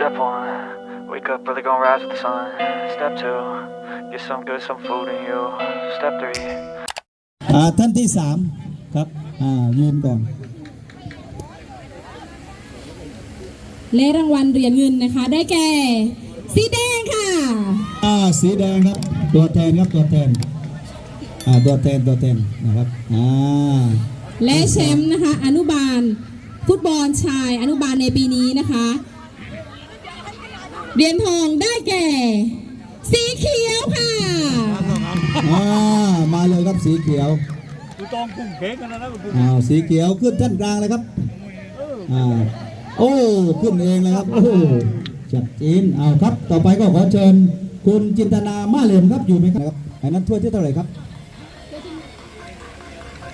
Step one, wake up early, gonna rise with the sun. Step two, get some good, some food in you. Step three. อ่าท่านที่สามครับ อ่ายืนก่อน และรางวัลเหรียญเงินนะคะ ได้แก่ สีแดงค่ะ อ่าสีแดงครับ ตัวแทนครับตัวแทน อ่าตัวแทนตัวแทนนะครับ อ่า และแชมป์นะคะ อนุบาล ฟุตบอลชายอนุบาลในปีนี้นะคะ เหรียญทองได้แก่ สีเขียวค่ะอ่ามาเลยครับสีเขียวกูต้องกุ้งเค้กกันนะนะกูอ้าวสีเขียวขึ้นท่านกลางเลยครับอ่าโอ้ขึ้นเองเลยครับ โอ้จัดจีนเอาครับ ต่อไปก็ขอเชิญคุณจินตนามาเลมครับอยู่ไหมครับไอ้นั้นถ้วยที่เท่าไหร่ครับ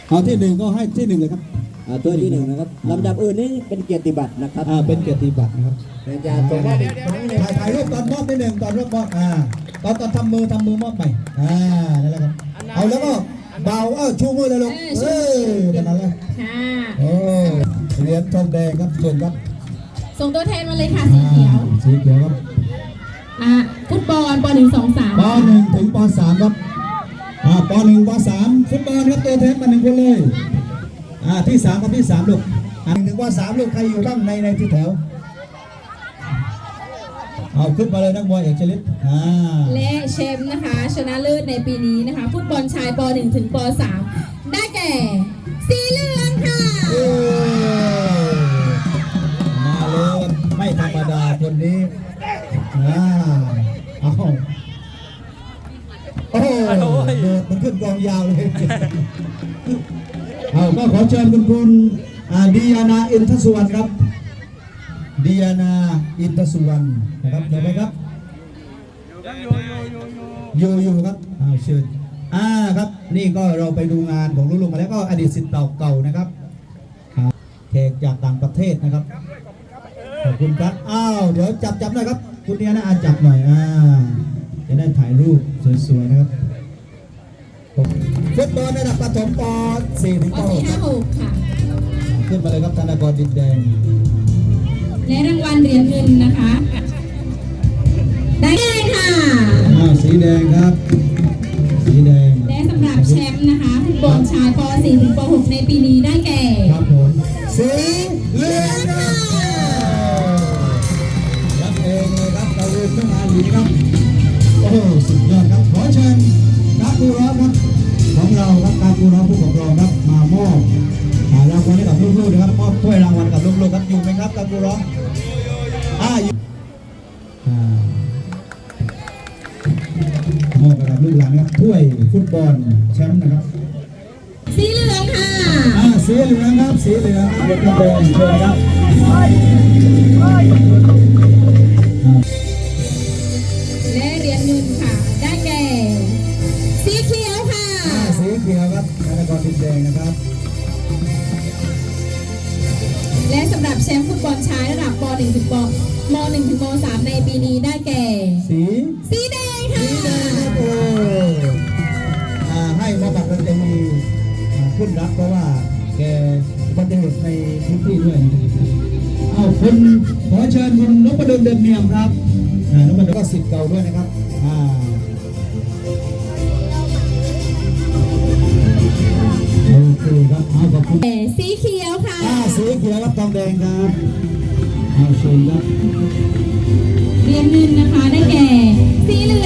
เอาที่หนึ่งก็ให้ที่หนึ่งเลยครับ อ่าตัวที่หนึ่งนะครับลำดับอื่นนี่เป็นเกียรติบัตรนะครับอ่าเป็นเกียรติบัตรนะครับเป็นการส่งมอบถ่ายถ่ายรูปตอนมอบนิดหนึ่งตอนรอบมอบอ่าตอนตอนทำมือทำมือมอบใหม่อ่านั่นแหละครับเอาแล้วก็เบาเออชูมือเลยลูกเออชูเอมืออนั่นแหละค่ะโอ้เหรียญทองแดงครับเชิญครับ ส่งตัวแทนมาเลยค่ะสีเขียวอ่าสีเขียวครับอะฟุตบอลปหนึ่งสองสามปหนึ่งถึงปสามครับอ่าปหนึ่งปสามฟุตบอลครับตัวแทนมาหนึ่งคนเลย อ่าที่สามครับที่สามลูกอ่าหนึ่งถึงปสามลูกใครอยู่บ้างในในที่แถว เอาขึ้นมาเลยนักมวยเอกชลิตอ่าและแชมป์นะคะ ชนะเลิศในปีนี้นะคะ ฟุตบอลชายป .1 ถึงป .3 ได้แก่ สีเหลืองค่ะเอ้ยมาเลยไม่ธรรมดาคนนี้อ่าเอาโอ้โหโดดมันขึ้นกองยาวเลย เอาก็ขอเชิญคุณคุณอ่าดิยานาอินทสุวรรณครับดิยานาอินทสุวรรณนะครับเดี๋ยวไปครับอยู่อยู่ครับอ่าเชิญอ่าครับนี่ก็เราไปดูงานของลุงๆมาแล้วก็อดีตศิษย์เก่าๆนะครับอ่าแขกจากต่างประเทศนะครับขอบคุณครับอ้าวเดี๋ยวจับจับหน่อยครับคุณเนี่ยนะอาจับหน่อยอ่าจะได้ถ่ายรูปสวยๆนะครับ ฟุตบอลระดับประถมป .4 ถึงปป .4 .6 5 6ค่ะขึ้นมาเลยครับธนากรดินแดง และรางวัลเหรียญเงินนะคะ ได้แก่ค่ะอ่าสีแดงครับ สีแดงและสำหรับแชมป์นะคะฟุตบอลชายป .4 ถึงป .6 ในปีนี้ได้แก่ ครับผมสี ครับกากูร้องผู้ปกครองครับมามอบอ่ารางวัลให้กับลูกๆนะครับมอบถ้วยรางวัลกับลูกๆครับอยู่ไหมครับกากูร้องอ่าอยู่อ่ามอบให้กับลูกหลานนะครับถ้วยฟุตบอลแชมป์นะครับ สีเหลืองค่ะอ่าสีเหลืองครับสีเหลืองครับเด็กกระโดงเชิญครับ อ่าขึ้นรับ เพราะว่าแกอุบัติเหตุในพื้นที่ด้วยนะครับเอาคุณขอเชิญคุณนพดลเดินเนียมครับอ่านพดลก็สิทธิ์เก่าด้วยนะครับอ่าโอเคครับเอาขอบคุณแต่สีเขียวค่ะอ่าสีเขียวครับทองแดงครับเอาเชิญครับเหรียญเงินนะคะได้แก่สีเหลื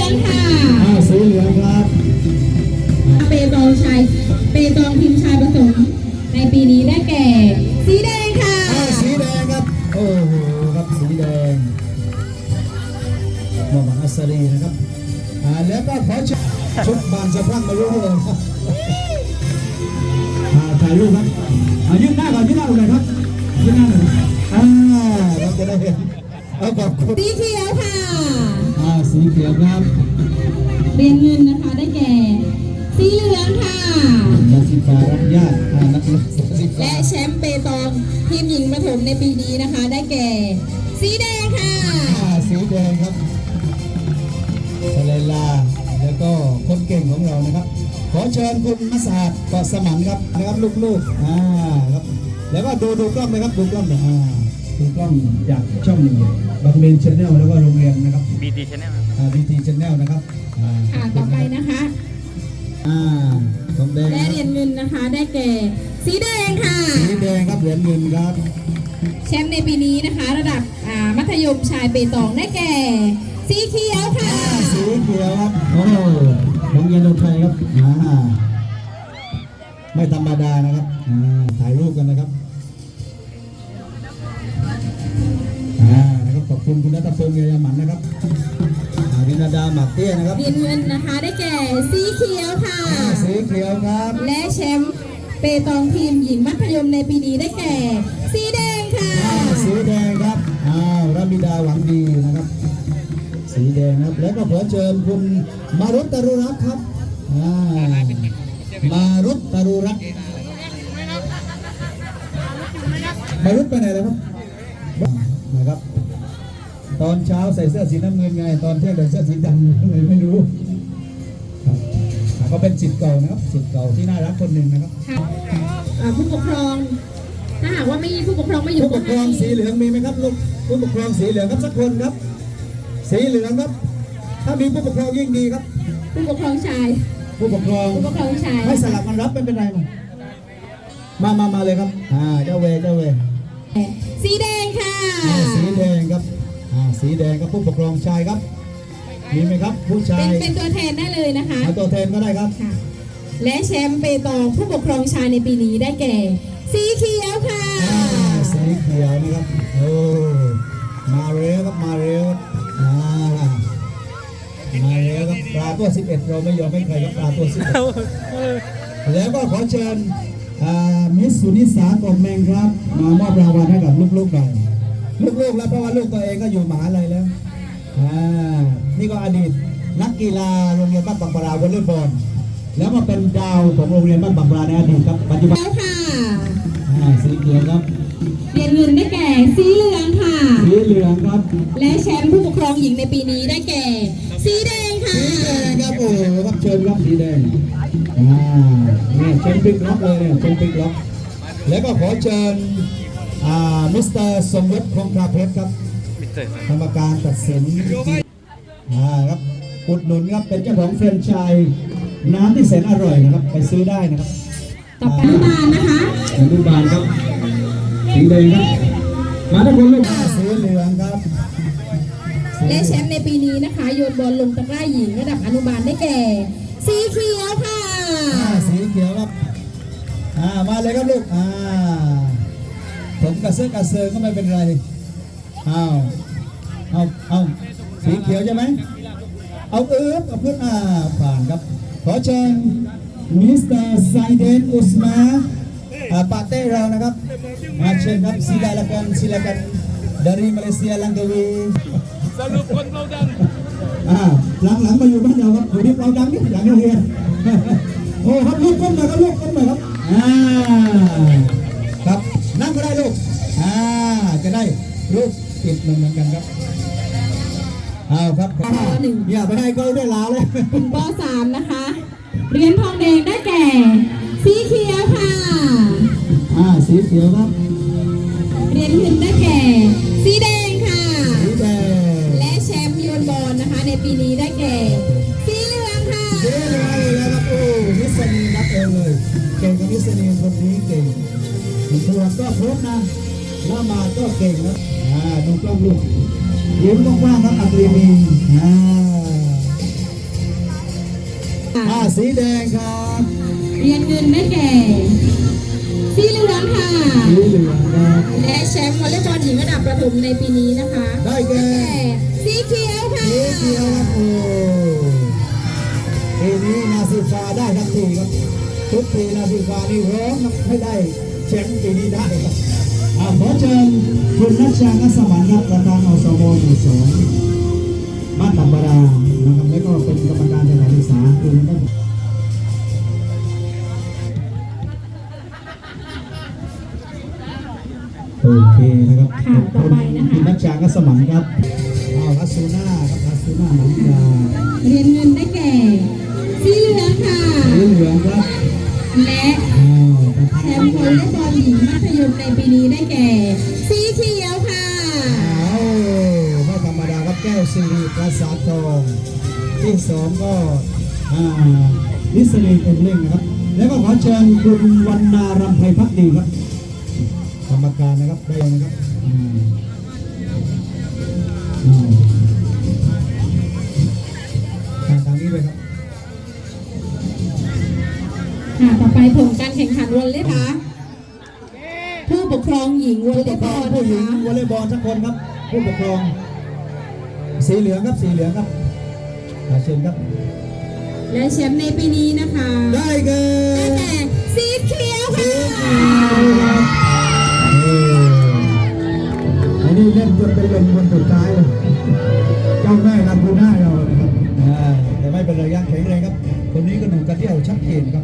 อง อยอ่าเราจะได้เห็นเอาขอบคุณสีเขียวค่ะ อ่าสีเขียวครับเหรียญเงินนะคะได้แก่ สีเหลืองค่ะ นักศึกษารับญาติอ่านักศึกษาและแชมป์เปตองทีมหญิงประถมในปีนี้นะคะ ได้แก่ สีแดงค่ะ อ่าสีแดงครับสเลลาแล้วก็คนเก่งของเรานะครับ ขอเชิญคุณมัสอาดเกาะสมันครับนะครับลูกๆอ่าครับ แล้วก็ดูดูกล้องเลยครับดูกล้องเลยอ่าคือกล้องจากช่องบางเลนชาแนลแล้วก็โรงเรียนนะครับบีทีชแนลบีทีชาแนลนะครับอ่าค่ะต่อไปนะคะอ่าทองแดงและครับเหรียญเงินนะคะ ได้แก่ สีแดงค่ะ สีแดงครับเหรียญเงินครับ แชมป์ในปีนี้นะคะ ระดับอ่ามัธยมชายเปตองได้แก่ สีเขียวค่ะ สีเขียวครับ โอ้โรงเรียนโนนไทยครับอ่าไม่ธรรมดานะครับอ่าถ่ายรูปกันนะครับ ขอบคุณคุณนัทพงศ์เยยาหมันนะครับอ่าวินาดาหมักเตี้ยนะครับเหรียญเงินนะคะได้แก่สีเขียวค่ะอ่าสีเขียวครับ และแชมป์เปตองทีมหญิงมัธยมในปีนี้ได้แก่ สีแดงค่ะอ่าสีแดงครับอ้าวรามิดาหวังดีนะครับ สีแดงนะครับ แล้วก็ขอเชิญคุณมารุตตรุรักษ์ครับอ่ามารุตตรุรักษ์มารุตไปไหนแล้วครับนะครับ ตอนเช้าใส่เสื้อสีน้ำเงินไง ตอนเที่ยงใส่เสื้อสีดำเลยไม่รู้ครับอ่าก็เป็นสิทธิ์เก่านะครับสิทธิ์เก่าที่น่ารักคนหนึ่งนะครับค่ะอ่าผู้ปกครองถ้าหากว่าไม่มีผู้ปกครองไม่อยู่ผู้ปกครองให้สีเหลืองมีไหมครับลูกผู้ปกครองสีเหลืองครับสักคนครับ สีเหลืองครับ ถ้ามีผู้ปกครองยิ่งดีครับ ผู้ปกครองชาย ผู้ปกครองผู้ปกครองชายให้สลับมันรับไม่เป็นไรมามามามาเลยครับ อ่าเจ้าเวเจ้าเวสีแดงค่ะอ่าสีแดงครับ อ่าสีแดงครับผู้ปกครองชายครับ มีไหมครับผู้ชาเป็ยนเป็นตัวแทนได้เลยนะคะมาตัวแทนก็ได้ครับ ค่ะและแชมป์เปตองผู้ปกครองชายในปีนี้ได้แก่ สีเขียวค่ะ อ่าสีเขียวนะครับโอ้มาเร็วครับมาเร็วครับอ่ามาเร็วครับปลาตัว 11 เราไม่ยอมให้ใครครับปลาตัว11แล้วก็ขอเชิญอ่ามิสสุนิสากบแมงครับ มามอบรางวัลให้กับลูกๆหน่อย ลูกๆแล้วเพราะว่าลูกตัวเองก็อยู่มหาลัยแล้วอ่านี่ก็อดีตนักกีฬาโรงเรียนบ้านบางปราวอลเลย์บอลแล้วมาเป็นดาวของโรงเรียนบ้านบางปราในอดีตครับปัจจุบันแล้วค่ะอ่าสีเขียวครับเหรียญเงินได้แก่สีเหลืองค่ะ สีเหลืองครับ และแชมป์ผู้ปกครองหญิงในปีนี้ได้แก่ สีแดงค่ะสีแดงครับโอ้โหครับเชิญครับสีแดงอ่าเนี่ยเชิญพลิกล็อกเลยเนี่ยเชิญพลิกล็อกแล้วก็ขอเชิญอ่า มิสเตอร์สมยศคงคาเพชรครับมิสเตอร์กรรมการตัดสินอ่าครับอุดหนุนครับเป็นเจ้าของแฟรนไชส์น้ำที่แสนอร่อยนะครับ ไปซื้อได้นะครับต่อไปบานนะคะอนุบาลครับสีแดงครับ มาทุกคนลูกอ่าสีเหลืองครับสีเหและลืองแชมป์ในปีนี้นะคะ โยนบอลลงตะกร้าหญิงระดับอนุบาลได้แก่ สีเขียวค่ะอ่าสีเขียวครับ อ่ามาเลยครับลูกอ่า ผมกระเซาะกระเซิงก็ไม่เป็นไรอ้าวเอาเอาสีเขียวใช่ไหมเอาเอิบเอาเพื่อนอ่าผ่านครับ ขอเชิญมิสเตอร์ไซเดนอุสมาอ่าปาเต้เรานะครับมาเชิญครับ silakan silakan dari Malaysia Langkawi สรุปคนเราดังอ่าหลังหลังๆมาอยู่บ้านเราครับอยู่ที่เราดังนี่หลังโรงเรียนโอ้ครับลูกก้มหน่อยครับลูกก้มหน่อยครับอ่าครับ นั่งก็ได้ลูก อ่า จะได้ลูกติดเหมือนเหมือนกันครับ เอาครับอย่าไปให้ก็ได้ลาวเลยถึงป .3 นะคะ เหรียญทองแดงได้แก่ สีเขียวค่ะ อ่า สีเขียวครับ เหรียญเงินได้แก่ สีแดงค่ะ สีแดง และแชมป์โยนบอลนะคะ ในปีนี้ได้แก่ สีเหลืองค่ะสีเหลืองเลยนะครับโอ้มิสนีนับเองเลย เก่งกับมิสนีคนนี้เก่ง ทวนก็ครบนะละมาก็เก่งนะอ่าดูกล้องลูกยิ้มกว้างๆครับอัปรีมีอ่าอ่าสีแดงครับเรียญเงินได้แก่สีเหลืองค่ะสีเหลืองครับและแชมป์วอลเลย์บอลหญิงระดับประถมในปีนี้นะคะ ได้แก่สีเขียวค่ะสีเขียวครับโอ้ปีนี้นาซีฟาได้ทันทีครับทุกปีนาซีฟานี่ร้องให้ได้ ชมป์ปีนี้ได้ครับอ่าขอเชิญคุณนัชชานัสมันครับประธานอสมหมู่สองบ้านตับบารานะครับแล้วก็เป็นกรรมการสถานศึกษาคุณก็โอเคนะครับค่ะต่อไปนะคะณนัชชาก็สมันครับอ้าวอัสซูน่าครับอัสซูน่ามันดาเหรียญเงินได้แก่ สีเหลืองค่ะ สีเหลืองครับ และแชมป์วอลเลย์บอลหญิงมัธยมในปีนี้ได้แก่ สีเขียวค่ะว่าธรรมดาครับแก้วซีประสาททองที่สองก็ลิสลีเป็นเล่งนะครับ แล้วก็ขอเชิญคุณวันนารำไพพักดีครับกรรมการนะครับได้นะครับทางนี้เลยครับ ค่ะต่อไปผลการแข่งขันวอลเลย์ค่ะผู้ปกครองหญิงวอลเลผู้ย์ปบกครอองลผู้นะหญิงคะวอลเลย์บอลสักคนครับ ผู้ปกครอง สีเหลืองครับสีเหลืองครับอ่าเชิญครับ และแชมป์ในปีนี้นะคะได้แก่ได้แก่สีเขียวค่ะเอออันนี้เล่นจนเป็นลมวันสุดท้ายเลยเจ้าแม่ลำพูน่าเรานะครับอ่าแต่ไม่เป็นไรยังแข็งแรงครับ คนนี้ก็ดูกระเดี่ยวชัดเจนครับ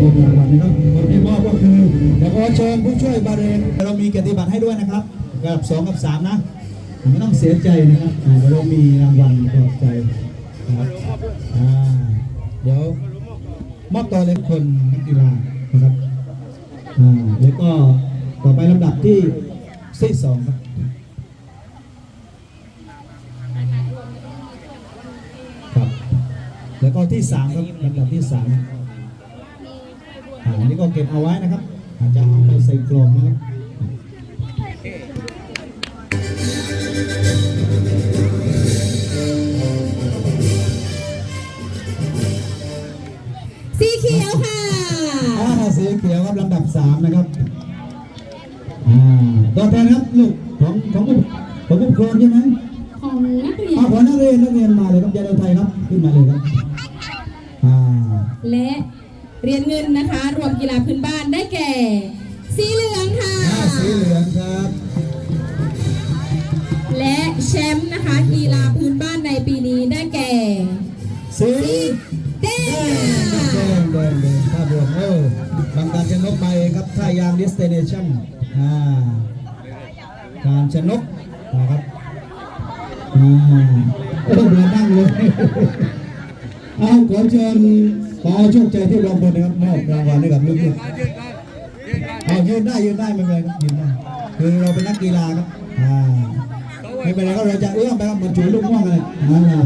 มอบรางวัลนะครับคนที่มอบก็คือเชิญผู้ช่วยบาเรนเรามีเกียรติบัตรให้ด้วยนะครับระดับสองกับสามนะไม่ต้องเสียใจนะครับเรามีรางวัลปลอบใจนะครับเดี๋ยวมอบต่อเลยทุกคนนักกีฬานะครับแล้วก็ต่อไปลำดับที่ที่สองครับ แล้วก็ที่สามครับลำดับที่สามอ่าอันนี้ก็เก็บเอาไว้นะครับ อาจจะเอาไปใส่กล่องนะครับสีเขียวค่ะอ่าสีเขียวครับลำดับสามนะครับอ่าตัวแทนครับลูกของของผู้ของผู้ปกครองใช่ไหมของนักเรียอ่านขอนักเรียนนักเรียนมาเลยครับยาดาไทยครับขึ้นมาเลยครับอ่า และเหรียญเงินนะคะ รวมกีฬาพื้นบ้านได้แก่ สีเหลืองค่ะ สีเหลืองครับ และแชมป์นะคะ กีฬาพื้นบ้านในปีนี้ได้แก่ สีแดแดงแดงแดงภาพรวมเออบางการชนกไปครับท่ายางดิสเตเนชั่นอ่าการชนกนะครับอ่าโอ้เดินนั่งเลย เอาขอเชิญขอโชคใจที่รองบนนะครับมอบรางวัลให้กับลูกๆเอายืนได้ยืนได้ไม่เป็นไรครับยืนได้คือเราเป็นนักกีฬาครับอ่าไม่เป็นไรก็เราจะเอื้อมไปครับมันจุ๋ยลูกม่วงเลยอ่า